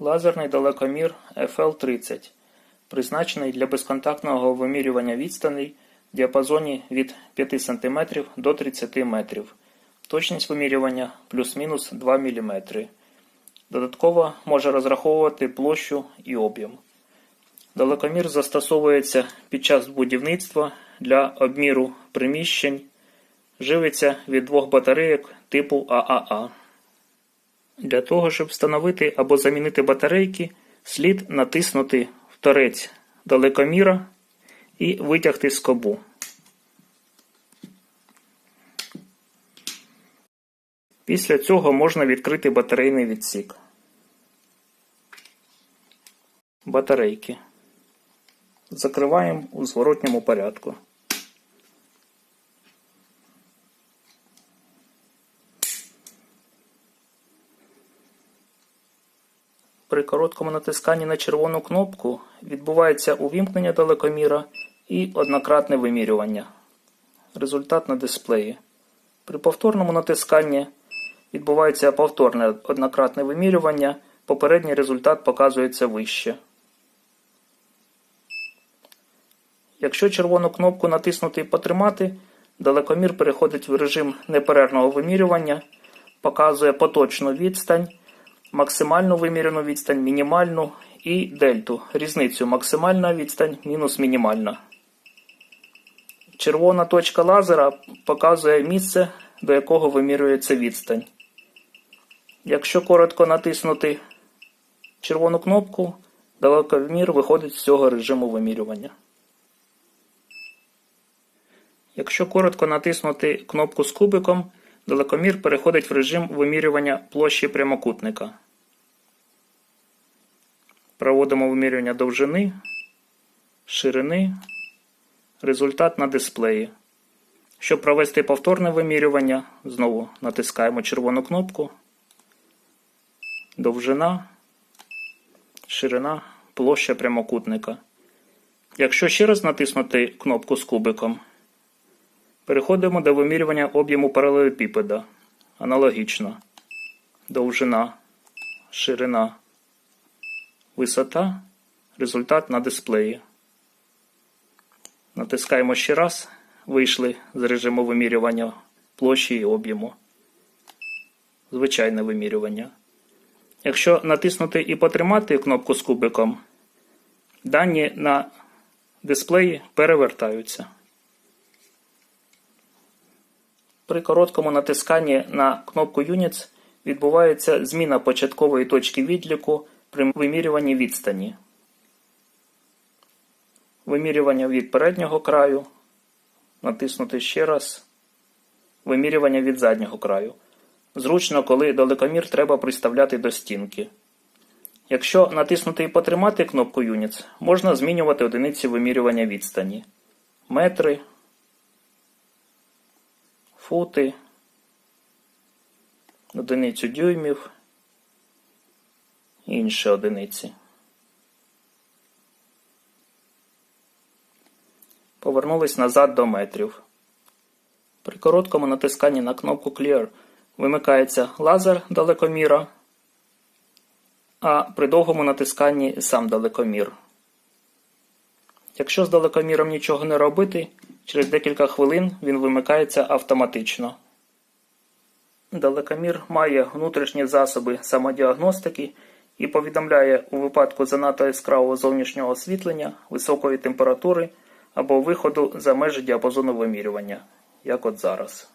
Лазерний далекомір FL30 призначений для безконтактного вимірювання відстаней в діапазоні від 5 см до 30 метрів. Точність вимірювання плюс-мінус 2 мм. Додатково може розраховувати площу і об'єм. Далекомір застосовується під час будівництва для обміру приміщень, живиться від двох батарейок типу ААА. Для того, щоб встановити або замінити батарейки, слід натиснути в торець далекоміра і витягти скобу. Після цього можна відкрити батарейний відсік. Батарейки. Закриваємо у зворотньому порядку. При короткому натисканні на червону кнопку відбувається увімкнення далекоміра і однократне вимірювання. Результат на дисплеї. При повторному натисканні відбувається повторне однократне вимірювання, попередній результат показується вище. Якщо червону кнопку натиснути і потримати, далекомір переходить в режим неперервного вимірювання, показує поточну відстань, максимальну вимірену відстань, мінімальну і дельту, різницю максимальна відстань мінус мінімальна. Червона точка лазера показує місце, до якого вимірюється відстань. Якщо коротко натиснути червону кнопку, далекомір виходить з цього режиму вимірювання. Якщо коротко натиснути кнопку з кубиком, далекомір переходить в режим вимірювання площі прямокутника. Проводимо вимірювання довжини, ширини, результат на дисплеї. Щоб провести повторне вимірювання, знову натискаємо червону кнопку, довжина, ширина, площа прямокутника. Якщо ще раз натиснути кнопку з кубиком, Переходимо до вимірювання об'єму паралелепіпеда. Аналогічно. Довжина, ширина, висота, результат на дисплеї. Натискаємо ще раз. Вийшли з режиму вимірювання площі і об'єму. Звичайне вимірювання. Якщо натиснути і потримати кнопку з кубиком, дані на дисплеї перевертаються. При короткому натисканні на кнопку Units відбувається зміна початкової точки відліку при вимірюванні відстані. Вимірювання від переднього краю. Натиснути ще раз. Вимірювання від заднього краю. Зручно, коли далекомір треба приставляти до стінки. Якщо натиснути і потримати кнопку Units, можна змінювати одиниці вимірювання відстані. Метри фути, одиницю дюймів, інші одиниці. Повернулись назад до метрів. При короткому натисканні на кнопку Clear вимикається лазер далекоміра, а при довгому натисканні сам далекомір. Якщо з далекоміром нічого не робити, через декілька хвилин він вимикається автоматично. Далекомір має внутрішні засоби самодіагностики і повідомляє у випадку занадто яскравого зовнішнього освітлення, високої температури або виходу за межі діапазону вимірювання, як от зараз.